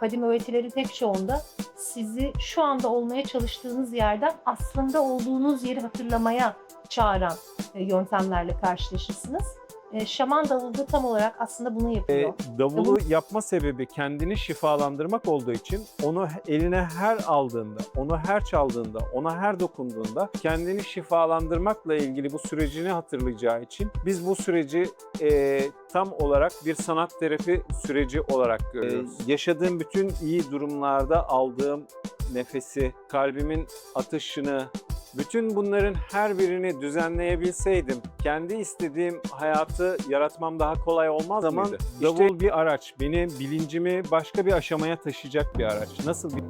kadim öğretileri tek çoğunda sizi şu anda olmaya çalıştığınız yerden aslında olduğunuz yeri hatırlamaya çağıran e, yöntemlerle karşılaşırsınız. E, şaman davulu da tam olarak aslında bunu E, yapıyor. davulu yapma sebebi kendini şifalandırmak olduğu için onu eline her aldığında, onu her çaldığında, ona her dokunduğunda kendini şifalandırmakla ilgili bu sürecini hatırlayacağı için biz bu süreci e, tam olarak bir sanat terapi süreci olarak görüyoruz. yaşadığım bütün iyi durumlarda aldığım nefesi, kalbimin atışını, bütün bunların her birini düzenleyebilseydim, kendi istediğim hayatı yaratmam daha kolay olmaz Zaman mıydı? Davul bir araç, beni bilincimi başka bir aşamaya taşıyacak bir araç. Nasıl bir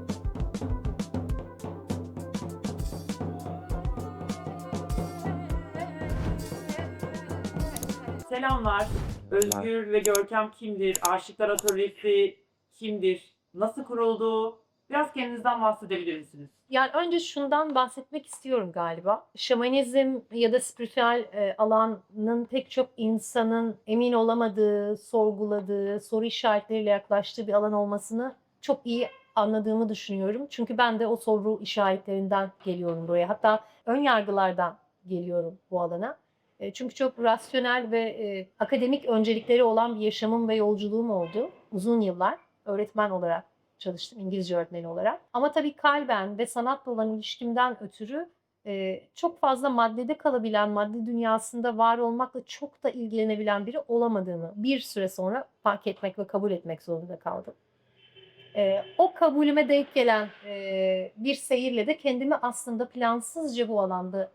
Selamlar. Özgür ve Görkem kimdir? Aşıklar Atölyesi kimdir? Nasıl kuruldu? Biraz kendinizden bahsedebilir misiniz? Yani önce şundan bahsetmek istiyorum galiba. Şamanizm ya da spiritüel e, alanın pek çok insanın emin olamadığı, sorguladığı, soru işaretleriyle yaklaştığı bir alan olmasını çok iyi anladığımı düşünüyorum. Çünkü ben de o soru işaretlerinden geliyorum buraya. Hatta ön yargılardan geliyorum bu alana. E, Çünkü çok rasyonel ve e, akademik öncelikleri olan bir yaşamım ve yolculuğum oldu. Uzun yıllar öğretmen olarak çalıştım, İngilizce öğretmeni olarak. Ama tabii kalben ve sanatla olan ilişkimden ötürü e, çok fazla maddede kalabilen, madde dünyasında var olmakla çok da ilgilenebilen biri olamadığını bir süre sonra fark etmek ve kabul etmek zorunda kaldım. E, o kabulüme denk gelen e, bir seyirle de kendimi aslında plansızca bu alanda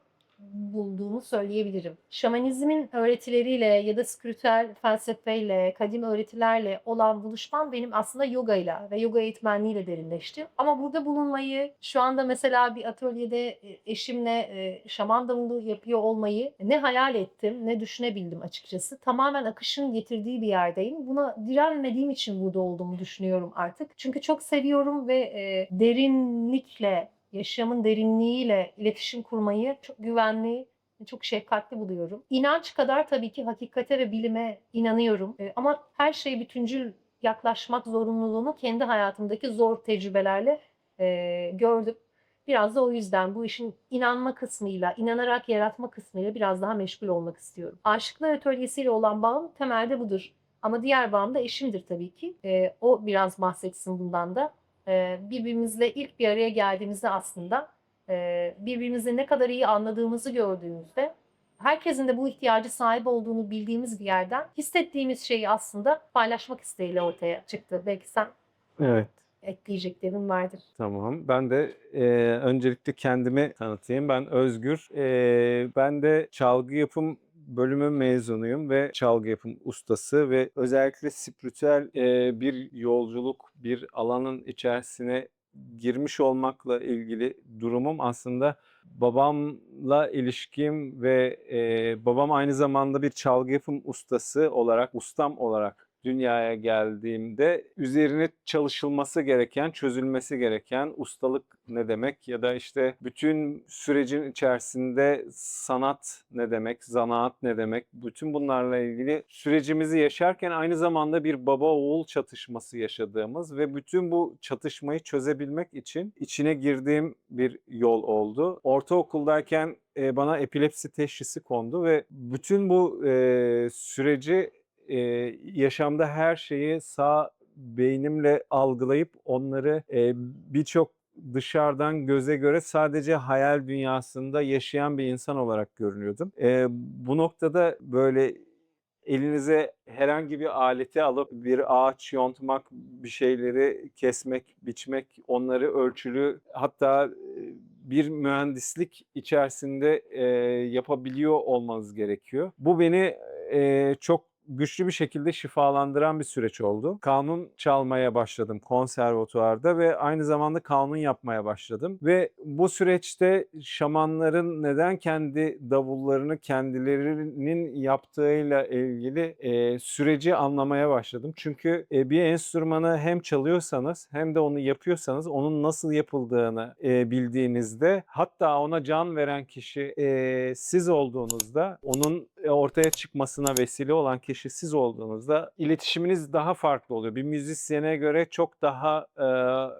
bulduğumu söyleyebilirim. Şamanizmin öğretileriyle ya da spiritüel felsefeyle, kadim öğretilerle olan buluşmam benim aslında yogayla ve yoga eğitmenliğiyle derinleşti. Ama burada bulunmayı, şu anda mesela bir atölyede e, eşimle e, şaman davulu yapıyor olmayı ne hayal ettim ne düşünebildim açıkçası. Tamamen akışın getirdiği bir yerdeyim. Buna direnmediğim için burada olduğumu düşünüyorum artık. Çünkü çok seviyorum ve e, derinlikle yaşamın derinliğiyle iletişim kurmayı çok güvenli, çok şefkatli buluyorum. İnanç kadar tabii ki hakikate ve bilime inanıyorum. E, Ama her şeye bütüncül yaklaşmak zorunluluğunu kendi hayatımdaki zor tecrübelerle e, gördüm. Biraz da o yüzden bu işin inanma kısmıyla, inanarak yaratma kısmıyla biraz daha meşgul olmak istiyorum. Aşıklar Atölyesi'yle olan bağım temelde budur. Ama diğer bağım da eşimdir tabii ki. E, o biraz bahsetsin bundan da e, birbirimizle ilk bir araya geldiğimizde aslında e, birbirimizi ne kadar iyi anladığımızı gördüğümüzde herkesin de bu ihtiyacı sahip olduğunu bildiğimiz bir yerden hissettiğimiz şeyi aslında paylaşmak isteğiyle ortaya çıktı. Belki sen Evet. ekleyeceklerin vardır. Tamam. Ben de e, öncelikle kendimi tanıtayım. Ben Özgür. E, ben de çalgı yapım bölümü mezunuyum ve çalgı yapım ustası ve özellikle spiritüel e, bir yolculuk, bir alanın içerisine girmiş olmakla ilgili durumum aslında babamla ilişkim ve e, babam aynı zamanda bir çalgı yapım ustası olarak, ustam olarak dünyaya geldiğimde üzerine çalışılması gereken, çözülmesi gereken ustalık ne demek ya da işte bütün sürecin içerisinde sanat ne demek, zanaat ne demek, bütün bunlarla ilgili sürecimizi yaşarken aynı zamanda bir baba oğul çatışması yaşadığımız ve bütün bu çatışmayı çözebilmek için içine girdiğim bir yol oldu. Ortaokuldayken bana epilepsi teşhisi kondu ve bütün bu süreci e, yaşamda her şeyi sağ beynimle algılayıp onları e, birçok dışarıdan göze göre sadece hayal dünyasında yaşayan bir insan olarak görünüyordum. E, bu noktada böyle elinize herhangi bir aleti alıp bir ağaç yontmak, bir şeyleri kesmek, biçmek, onları ölçülü hatta bir mühendislik içerisinde e, yapabiliyor olmanız gerekiyor. Bu beni e, çok güçlü bir şekilde şifalandıran bir süreç oldu. Kanun çalmaya başladım konservatuvarda ve aynı zamanda kanun yapmaya başladım. Ve bu süreçte şamanların neden kendi davullarını kendilerinin yaptığıyla ilgili e, süreci anlamaya başladım. Çünkü e, bir enstrümanı hem çalıyorsanız hem de onu yapıyorsanız onun nasıl yapıldığını e, bildiğinizde hatta ona can veren kişi e, siz olduğunuzda onun ortaya çıkmasına vesile olan kişi siz olduğunuzda iletişiminiz daha farklı oluyor. Bir müzisyene göre çok daha e,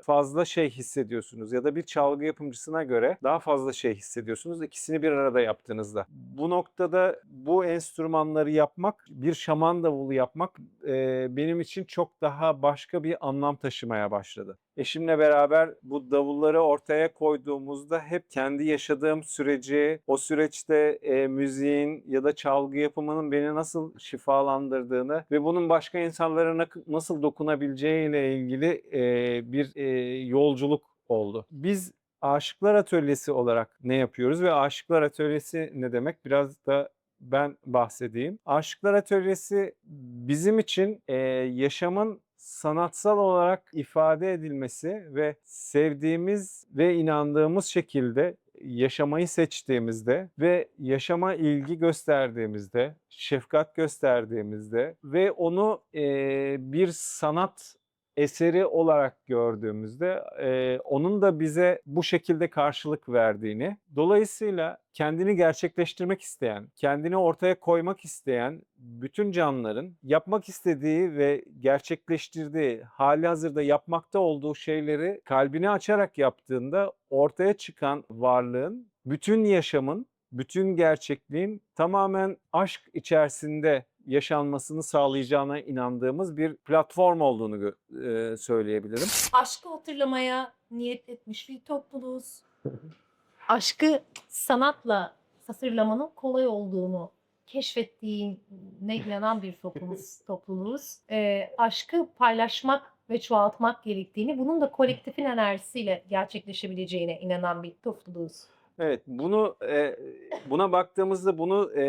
fazla şey hissediyorsunuz ya da bir çalgı yapımcısına göre daha fazla şey hissediyorsunuz ikisini bir arada yaptığınızda. Bu noktada bu enstrümanları yapmak, bir şaman davulu yapmak e, benim için çok daha başka bir anlam taşımaya başladı. Eşimle beraber bu davulları ortaya koyduğumuzda hep kendi yaşadığım süreci, o süreçte e, müziğin ya da çalgı yapımının beni nasıl şifalandırdığını ve bunun başka insanlara nasıl dokunabileceğiyle ilgili e, bir e, yolculuk oldu. Biz Aşıklar Atölyesi olarak ne yapıyoruz ve Aşıklar Atölyesi ne demek? Biraz da ben bahsedeyim. Aşıklar Atölyesi bizim için e, yaşamın sanatsal olarak ifade edilmesi ve sevdiğimiz ve inandığımız şekilde yaşamayı seçtiğimizde ve yaşama ilgi gösterdiğimizde, şefkat gösterdiğimizde ve onu e, bir sanat eseri olarak gördüğümüzde e, onun da bize bu şekilde karşılık verdiğini, dolayısıyla kendini gerçekleştirmek isteyen, kendini ortaya koymak isteyen bütün canlıların yapmak istediği ve gerçekleştirdiği, hali hazırda yapmakta olduğu şeyleri kalbini açarak yaptığında ortaya çıkan varlığın, bütün yaşamın, bütün gerçekliğin tamamen aşk içerisinde yaşanmasını sağlayacağına inandığımız bir platform olduğunu e, söyleyebilirim. Aşkı hatırlamaya niyet etmiş bir topluluğuz. Aşkı sanatla hatırlamanın kolay olduğunu keşfettiğine inanan bir toplumuz, topluluğuz. Ee, aşkı paylaşmak ve çoğaltmak gerektiğini, bunun da kolektifin enerjisiyle gerçekleşebileceğine inanan bir topluluğuz. Evet, bunu e, buna baktığımızda bunu e,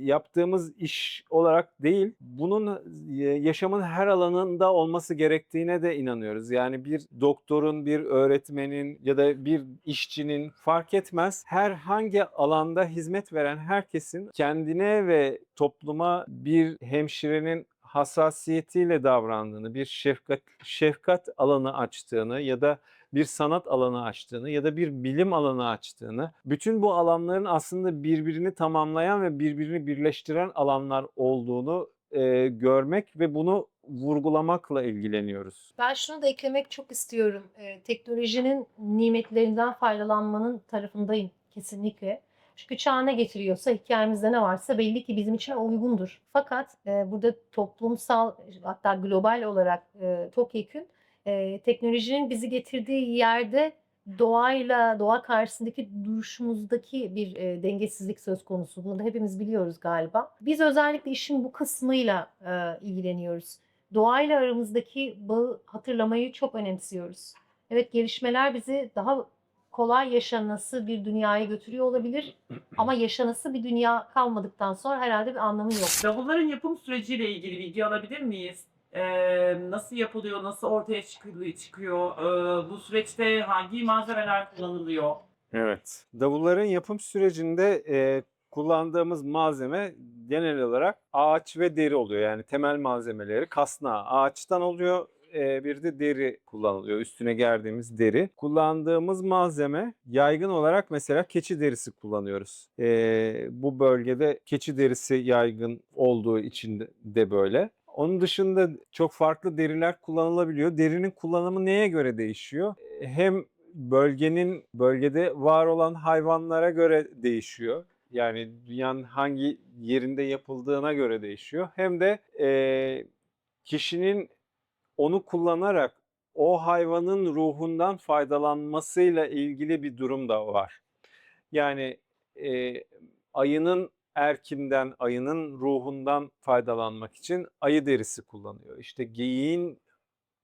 yaptığımız iş olarak değil, bunun e, yaşamın her alanında olması gerektiğine de inanıyoruz. Yani bir doktorun, bir öğretmenin ya da bir işçinin fark etmez herhangi alanda hizmet veren herkesin kendine ve topluma bir hemşirenin hassasiyetiyle davrandığını, bir şefkat şefkat alanı açtığını ya da bir sanat alanı açtığını ya da bir bilim alanı açtığını, bütün bu alanların aslında birbirini tamamlayan ve birbirini birleştiren alanlar olduğunu e, görmek ve bunu vurgulamakla ilgileniyoruz. Ben şunu da eklemek çok istiyorum. Ee, teknolojinin nimetlerinden faydalanmanın tarafındayım kesinlikle. Çünkü çağ ne getiriyorsa hikayemizde ne varsa belli ki bizim için uygundur. Fakat e, burada toplumsal hatta global olarak e, topyekün e, teknolojinin bizi getirdiği yerde doğayla, doğa karşısındaki duruşumuzdaki bir e, dengesizlik söz konusu. Bunu da hepimiz biliyoruz galiba. Biz özellikle işin bu kısmıyla e, ilgileniyoruz. Doğayla aramızdaki bağı hatırlamayı çok önemsiyoruz. Evet gelişmeler bizi daha kolay yaşanası bir dünyaya götürüyor olabilir. Ama yaşanası bir dünya kalmadıktan sonra herhalde bir anlamı yok. Davulların yapım süreciyle ilgili bilgi alabilir miyiz? Nasıl yapılıyor, nasıl ortaya çıkıyor? Ee, bu süreçte hangi malzemeler kullanılıyor? Evet. Davulların yapım sürecinde kullandığımız malzeme genel olarak ağaç ve deri oluyor. Yani temel malzemeleri kasna ağaçtan oluyor. bir de deri kullanılıyor. Üstüne gerdiğimiz deri. Kullandığımız malzeme yaygın olarak mesela keçi derisi kullanıyoruz. E, bu bölgede keçi derisi yaygın olduğu için de böyle. Onun dışında çok farklı deriler kullanılabiliyor. Derinin kullanımı neye göre değişiyor? E, Hem bölgenin bölgede var olan hayvanlara göre değişiyor. Yani dünyanın hangi yerinde yapıldığına göre değişiyor. Hem de eee, kişinin onu kullanarak o hayvanın ruhundan faydalanmasıyla ilgili bir durum da var. Yani eee, ayının erkinden, ayının ruhundan faydalanmak için ayı derisi kullanıyor. İşte geyiğin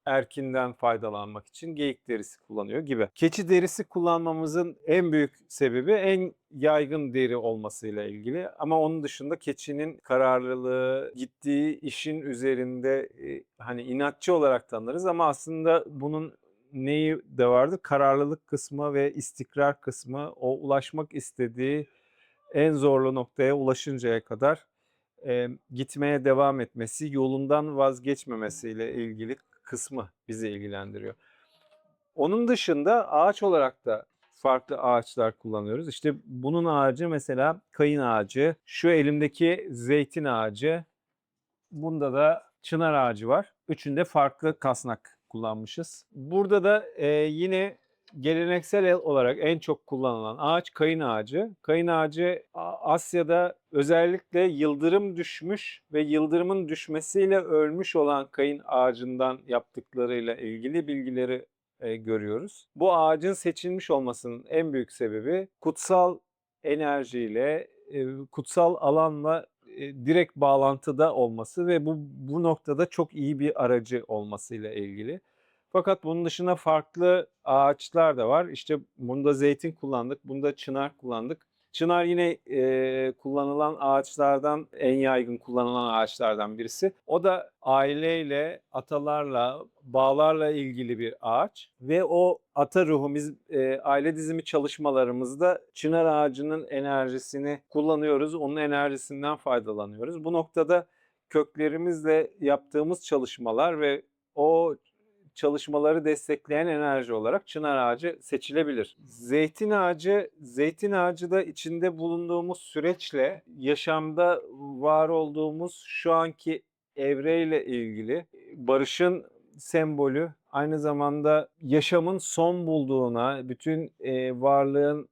erkinden faydalanmak için geyik derisi kullanıyor gibi. Keçi derisi kullanmamızın en büyük sebebi en yaygın deri olmasıyla ilgili ama onun dışında keçinin kararlılığı, gittiği işin üzerinde e, hani inatçı olarak tanırız ama aslında bunun neyi de vardı? Kararlılık kısmı ve istikrar kısmı, o ulaşmak istediği en zorlu noktaya ulaşıncaya kadar e, gitmeye devam etmesi, yolundan vazgeçmemesiyle ilgili kısmı bizi ilgilendiriyor. Onun dışında ağaç olarak da farklı ağaçlar kullanıyoruz. İşte bunun ağacı mesela kayın ağacı, şu elimdeki zeytin ağacı, bunda da çınar ağacı var. Üçünde farklı kasnak kullanmışız. Burada da e, yine geleneksel olarak en çok kullanılan ağaç kayın ağacı. Kayın ağacı Asya'da özellikle yıldırım düşmüş ve yıldırımın düşmesiyle ölmüş olan kayın ağacından yaptıklarıyla ilgili bilgileri e, görüyoruz. Bu ağacın seçilmiş olmasının en büyük sebebi kutsal enerjiyle, e, kutsal alanla e, direkt bağlantıda olması ve bu bu noktada çok iyi bir aracı olmasıyla ilgili. Fakat bunun dışında farklı ağaçlar da var. İşte bunda zeytin kullandık, bunda çınar kullandık. Çınar yine e, kullanılan ağaçlardan, en yaygın kullanılan ağaçlardan birisi. O da aileyle, atalarla, bağlarla ilgili bir ağaç. Ve o ata ruhu, biz e, aile dizimi çalışmalarımızda çınar ağacının enerjisini kullanıyoruz. Onun enerjisinden faydalanıyoruz. Bu noktada köklerimizle yaptığımız çalışmalar ve o çalışmaları destekleyen enerji olarak çınar ağacı seçilebilir. Zeytin ağacı, zeytin ağacı da içinde bulunduğumuz süreçle yaşamda var olduğumuz şu anki evreyle ilgili barışın sembolü aynı zamanda yaşamın son bulduğuna, bütün e, varlığın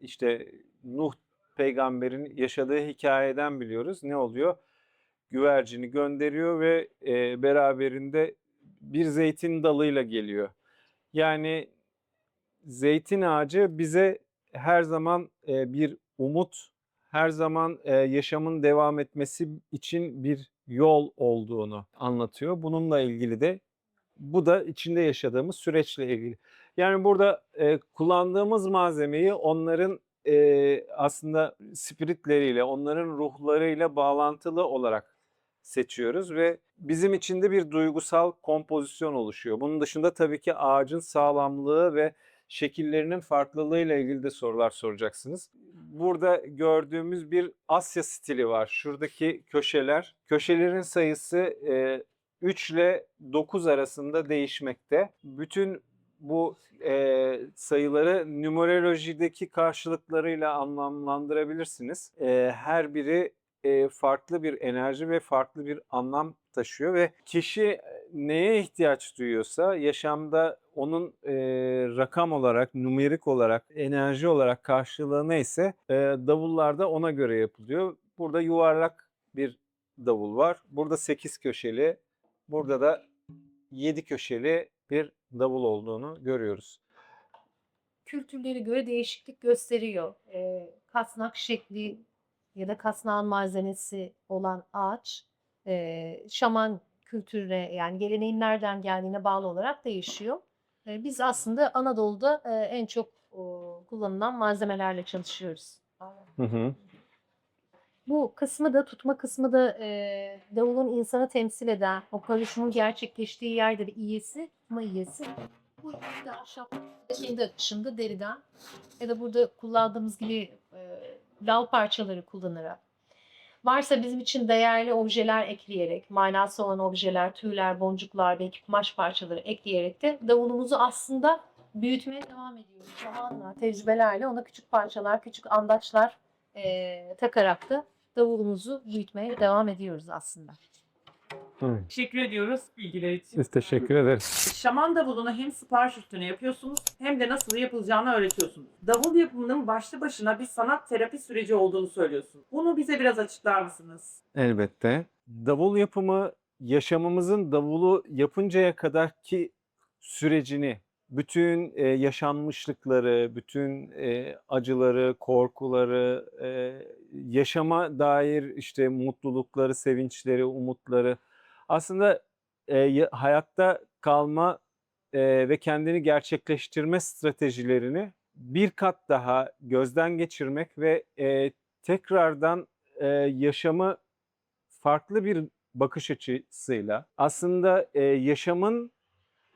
işte Nuh peygamberin yaşadığı hikayeden biliyoruz. Ne oluyor? Güvercini gönderiyor ve e, beraberinde bir zeytin dalıyla geliyor. Yani zeytin ağacı bize her zaman e, bir umut, her zaman e, yaşamın devam etmesi için bir yol olduğunu anlatıyor. Bununla ilgili de bu da içinde yaşadığımız süreçle ilgili. Yani burada e, kullandığımız malzemeyi onların e, aslında spiritleriyle, onların ruhlarıyla bağlantılı olarak seçiyoruz ve bizim için de bir duygusal kompozisyon oluşuyor. Bunun dışında tabii ki ağacın sağlamlığı ve şekillerinin farklılığıyla ilgili de sorular soracaksınız. Burada gördüğümüz bir Asya stili var. Şuradaki köşeler, köşelerin sayısı e, 3 ile 9 arasında değişmekte. Bütün bu e, sayıları numerolojideki karşılıklarıyla anlamlandırabilirsiniz. E, her biri e, farklı bir enerji ve farklı bir anlam taşıyor ve kişi neye ihtiyaç duyuyorsa yaşamda onun e, rakam olarak, numerik olarak, enerji olarak karşılığı neyse e, davullar da ona göre yapılıyor. Burada yuvarlak bir davul var. Burada 8 köşeli, burada da 7 köşeli bir davul olduğunu görüyoruz. kültürlere göre değişiklik gösteriyor. Ee, kasnak şekli ya da kasnağın malzemesi olan ağaç e, şaman kültürüne yani geleneğin nereden geldiğine bağlı olarak değişiyor. E, biz aslında Anadolu'da e, en çok o, kullanılan malzemelerle çalışıyoruz. Hı hı. Bu kısmı da tutma kısmı da e, davulun insanı temsil eden o karışımın gerçekleştiği yerde bir iyesi, tutma iyesi. Bu de ahşap kendi akışında deriden ya da burada kullandığımız gibi e, dal parçaları kullanarak varsa bizim için değerli objeler ekleyerek, manası olan objeler, tüyler, boncuklar, belki kumaş parçaları ekleyerek de davulumuzu aslında büyütmeye devam ediyoruz. Zamanla, tecrübelerle ona küçük parçalar, küçük andaçlar e, takarak da davulumuzu büyütmeye devam ediyoruz aslında. Teşekkür ediyoruz bilgiler için. Biz teşekkür ederiz. Şaman davulunu hem sipariş üstüne yapıyorsunuz hem de nasıl yapılacağını öğretiyorsunuz. Davul yapımının başlı başına bir sanat terapi süreci olduğunu söylüyorsun. Bunu bize biraz açıklar mısınız? Elbette. Davul yapımı yaşamımızın davulu yapıncaya kadar ki sürecini, bütün e, yaşanmışlıkları, bütün e, acıları, korkuları, e, yaşama dair işte mutlulukları, sevinçleri, umutları aslında e, ya- hayatta kalma e, ve kendini gerçekleştirme stratejilerini bir kat daha gözden geçirmek ve e, tekrardan e, yaşamı farklı bir bakış açısıyla aslında e, yaşamın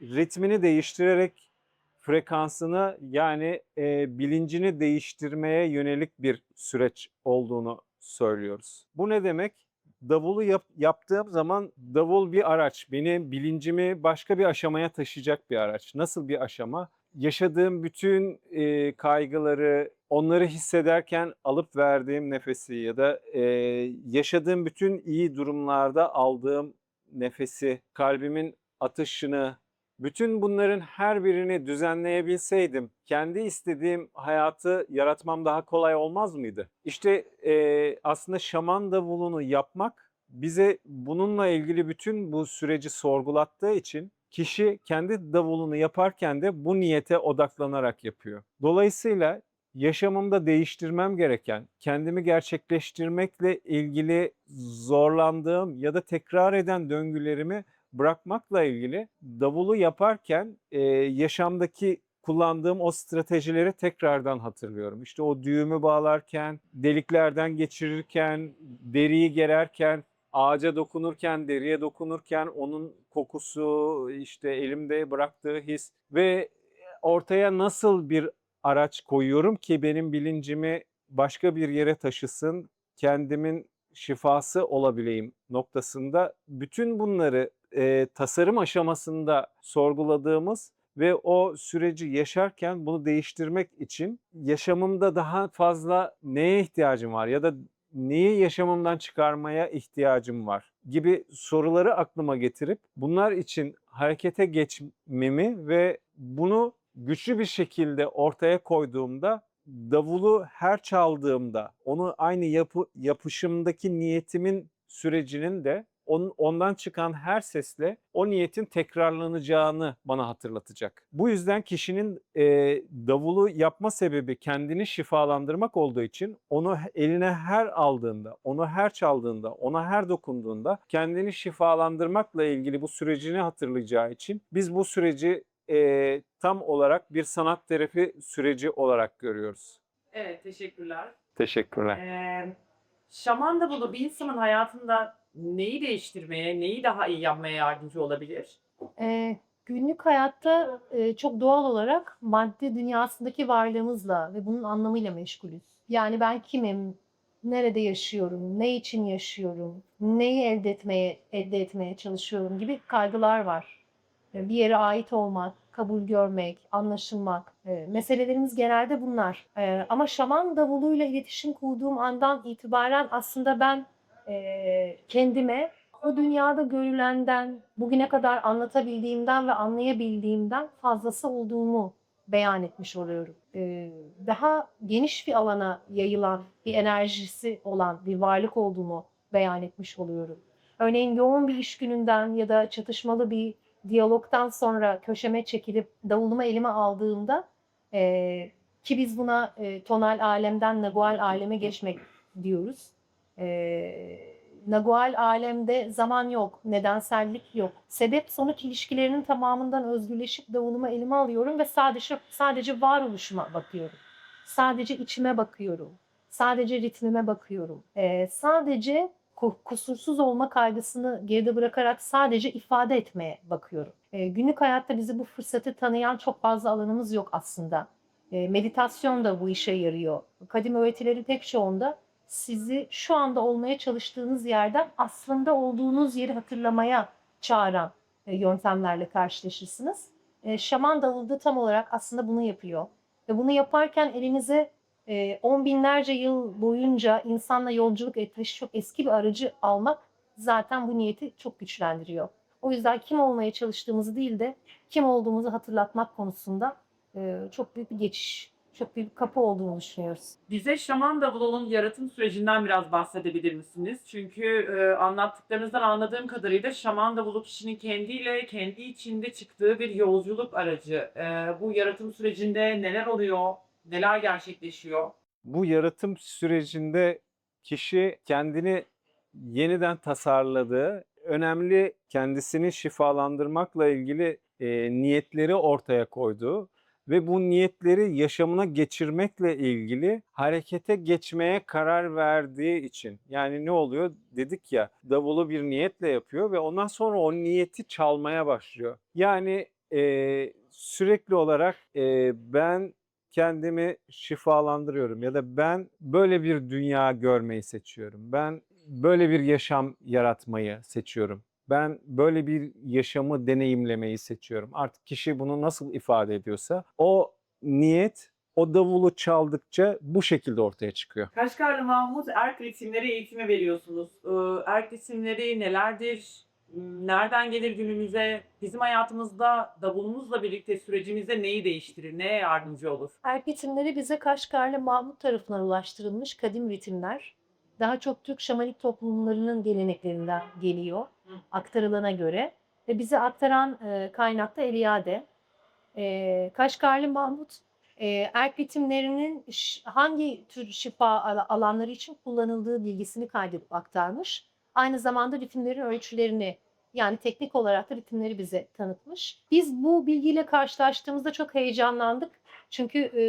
ritmini değiştirerek frekansını yani e, bilincini değiştirmeye yönelik bir süreç olduğunu söylüyoruz. Bu ne demek? Davulu yap- yaptığım zaman davul bir araç. Beni bilincimi başka bir aşamaya taşıyacak bir araç. Nasıl bir aşama? yaşadığım bütün e, kaygıları, onları hissederken alıp verdiğim nefesi ya da e, yaşadığım bütün iyi durumlarda aldığım nefesi, kalbimin atışını, bütün bunların her birini düzenleyebilseydim, kendi istediğim hayatı yaratmam daha kolay olmaz mıydı? İşte e, aslında şaman davulunu yapmak bize bununla ilgili bütün bu süreci sorgulattığı için kişi kendi davulunu yaparken de bu niyete odaklanarak yapıyor. Dolayısıyla yaşamımda değiştirmem gereken, kendimi gerçekleştirmekle ilgili zorlandığım ya da tekrar eden döngülerimi bırakmakla ilgili davulu yaparken e, yaşamdaki kullandığım o stratejileri tekrardan hatırlıyorum. İşte o düğümü bağlarken, deliklerden geçirirken, deriyi gererken, ağaca dokunurken, deriye dokunurken onun kokusu, işte elimde bıraktığı his ve ortaya nasıl bir araç koyuyorum ki benim bilincimi başka bir yere taşısın, kendimin şifası olabileyim noktasında bütün bunları e, tasarım aşamasında sorguladığımız ve o süreci yaşarken bunu değiştirmek için yaşamımda daha fazla neye ihtiyacım var ya da neyi yaşamımdan çıkarmaya ihtiyacım var gibi soruları aklıma getirip bunlar için harekete geçmemi ve bunu güçlü bir şekilde ortaya koyduğumda davulu her çaldığımda onu aynı yapı, yapışımdaki niyetimin sürecinin de onun, ondan çıkan her sesle o niyetin tekrarlanacağını bana hatırlatacak. Bu yüzden kişinin e, davulu yapma sebebi kendini şifalandırmak olduğu için onu eline her aldığında, onu her çaldığında, ona her dokunduğunda kendini şifalandırmakla ilgili bu sürecini hatırlayacağı için biz bu süreci e, tam olarak bir sanat terapi süreci olarak görüyoruz. Evet, teşekkürler. Teşekkürler. Ee, şaman davulu bir insanın hayatında neyi değiştirmeye, neyi daha iyi yapmaya yardımcı olabilir? Ee, günlük hayatta e, çok doğal olarak madde dünyasındaki varlığımızla ve bunun anlamıyla meşgulüz. Yani ben kimim, nerede yaşıyorum, ne için yaşıyorum, neyi elde etmeye elde etmeye çalışıyorum gibi kaygılar var. Bir yere ait olmak, kabul görmek, anlaşılmak. e, Meselelerimiz genelde bunlar. E, Ama şaman davuluyla iletişim kurduğum andan itibaren aslında ben e, kendime o dünyada görülenden, bugüne kadar anlatabildiğimden ve anlayabildiğimden fazlası olduğumu beyan etmiş oluyorum. Ee, daha geniş bir alana yayılan bir enerjisi olan bir varlık olduğumu beyan etmiş oluyorum. Örneğin yoğun bir iş gününden ya da çatışmalı bir diyalogtan sonra köşeme çekilip davulumu elime aldığımda e, ki biz buna e, tonal alemden nagual aleme geçmek diyoruz. E, nagual alemde zaman yok, nedensellik yok. Sebep sonuç ilişkilerinin tamamından özgürleşip davulumu elime alıyorum ve sadece sadece varoluşuma bakıyorum. Sadece içime bakıyorum. Sadece ritmime bakıyorum. Ee, sadece ku- kusursuz olma kaygısını geride bırakarak sadece ifade etmeye bakıyorum. Ee, günlük hayatta bizi bu fırsatı tanıyan çok fazla alanımız yok aslında. Ee, meditasyon da bu işe yarıyor. Kadim öğretileri pek çoğunda sizi şu anda olmaya çalıştığınız yerden aslında olduğunuz yeri hatırlamaya çağıran e, yöntemlerle karşılaşırsınız. E, Şaman davulu da tam olarak aslında bunu yapıyor. Ve bunu yaparken elinize e, on binlerce yıl boyunca insanla yolculuk etmiş çok eski bir aracı almak zaten bu niyeti çok güçlendiriyor. O yüzden kim olmaya çalıştığımızı değil de kim olduğumuzu hatırlatmak konusunda çok büyük bir geçiş, çok büyük bir kapı olduğunu düşünüyoruz. Bize şaman davulunun yaratım sürecinden biraz bahsedebilir misiniz? Çünkü e, anlattıklarınızdan anladığım kadarıyla şaman davulu kişinin kendiyle, kendi içinde çıktığı bir yolculuk aracı. E, bu yaratım sürecinde neler oluyor, neler gerçekleşiyor? Bu yaratım sürecinde kişi kendini yeniden tasarladığı, önemli kendisini şifalandırmakla ilgili e, niyetleri ortaya koyduğu ve bu niyetleri yaşamına geçirmekle ilgili harekete geçmeye karar verdiği için. Yani ne oluyor? Dedik ya davulu bir niyetle yapıyor ve ondan sonra o niyeti çalmaya başlıyor. Yani e, sürekli olarak e, ben kendimi şifalandırıyorum ya da ben böyle bir dünya görmeyi seçiyorum. Ben böyle bir yaşam yaratmayı seçiyorum ben böyle bir yaşamı deneyimlemeyi seçiyorum. Artık kişi bunu nasıl ifade ediyorsa o niyet o davulu çaldıkça bu şekilde ortaya çıkıyor. Kaşgarlı Mahmut erk ritimleri eğitimi veriyorsunuz. Ee, Erk ritimleri nelerdir? Hmm, Nereden gelir günümüze? Bizim hayatımızda davulumuzla birlikte sürecimizde neyi değiştirir? Neye yardımcı olur? Erk ritimleri bize Kaşgarlı Mahmut tarafından ulaştırılmış kadim ritimler. Daha çok Türk şamanik toplumlarının geleneklerinden geliyor aktarılana göre. Ve bize aktaran e, kaynakta Eliade. E, Kaşgarlı Mahmut e, erk ritimlerinin hangi tür şifa ala- alanları için kullanıldığı bilgisini kaydedip aktarmış. Aynı zamanda ritimlerin ölçülerini yani teknik olarak da ritimleri bize tanıtmış. Biz bu bilgiyle karşılaştığımızda çok heyecanlandık. Çünkü e,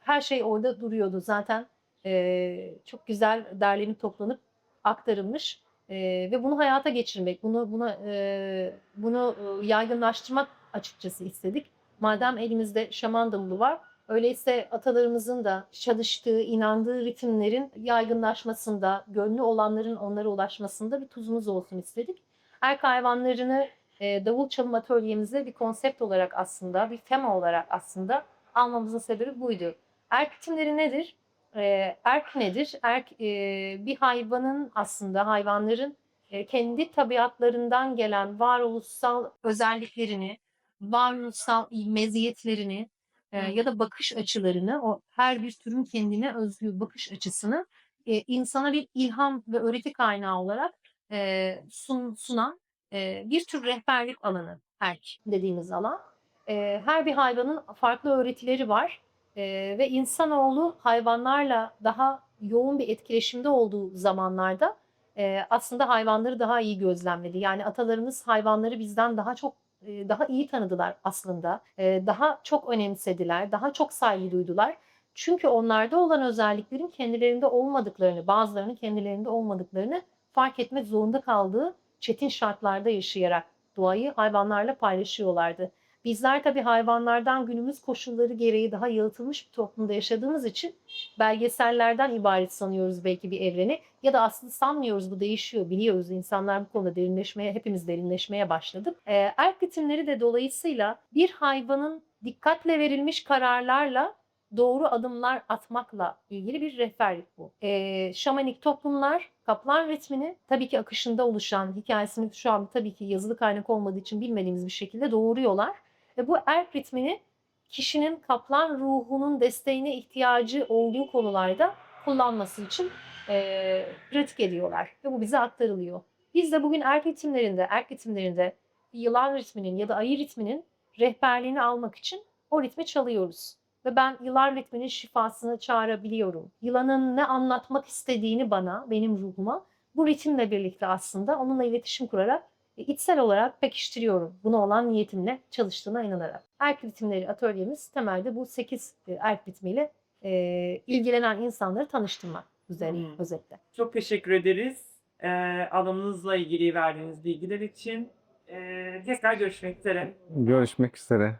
her şey orada duruyordu zaten. E, çok güzel derlenip toplanıp aktarılmış E, ve bunu hayata geçirmek, bunu buna e, bunu yaygınlaştırmak açıkçası istedik. Madem elimizde şaman davulu var, öyleyse atalarımızın da çalıştığı, inandığı ritimlerin yaygınlaşmasında, gönlü olanların onlara ulaşmasında bir tuzumuz olsun istedik. Erk hayvanlarını e, davul çalım atölyemize bir konsept olarak aslında, bir tema olarak aslında almamızın sebebi buydu. Erk ritimleri nedir? E, erk nedir? Erk e, bir hayvanın aslında hayvanların e, kendi tabiatlarından gelen varoluşsal özelliklerini, varoluşsal meziyetlerini e, ya da bakış açılarını, o her bir türün kendine özgü bakış açısını e, insana bir ilham ve öğreti kaynağı olarak e, sun, sunan e, bir tür rehberlik alanı erk dediğimiz alan. E, her bir hayvanın farklı öğretileri var E, ve insanoğlu hayvanlarla daha yoğun bir etkileşimde olduğu zamanlarda e, aslında hayvanları daha iyi gözlemledi. Yani atalarımız hayvanları bizden daha çok e, daha iyi tanıdılar aslında. E, daha çok önemsediler, daha çok saygı duydular. Çünkü onlarda olan özelliklerin kendilerinde olmadıklarını, bazılarının kendilerinde olmadıklarını fark etmek zorunda kaldığı çetin şartlarda yaşayarak doğayı hayvanlarla paylaşıyorlardı. Bizler tabii hayvanlardan günümüz koşulları gereği daha yalıtılmış bir toplumda yaşadığımız için belgesellerden ibaret sanıyoruz belki bir evreni ya da aslında sanmıyoruz bu değişiyor biliyoruz insanlar bu konuda derinleşmeye hepimiz derinleşmeye başladık. Ee, erk ritimleri de dolayısıyla bir hayvanın dikkatle verilmiş kararlarla doğru adımlar atmakla ilgili bir rehberlik bu. Ee, şamanik toplumlar kaplan ritmini tabii ki akışında oluşan hikayesini şu an tabii ki yazılı kaynak olmadığı için bilmediğimiz bir şekilde doğuruyorlar. Ve bu erk ritmini kişinin kaplan ruhunun desteğine ihtiyacı olduğu konularda kullanması için e, pratik ediyorlar. Ve bu bize aktarılıyor. Biz de bugün erk ritimlerinde, erk ritimlerinde yılan ritminin ya da ayı ritminin rehberliğini almak için o ritmi çalıyoruz. Ve ben yılan ritminin şifasını çağırabiliyorum. Yılanın ne anlatmak istediğini bana, benim ruhuma bu ritimle birlikte aslında onunla iletişim kurarak içsel olarak pekiştiriyorum. Buna olan niyetimle çalıştığına inanarak. Erk ritimleri atölyemiz temelde bu 8 erk ritmiyle e, ilgilenen insanları tanıştırmak üzerine Hmm. özetle. Çok teşekkür ederiz. Ee, alanınızla ilgili verdiğiniz bilgiler için. Ee, tekrar görüşmek üzere. Görüşmek üzere.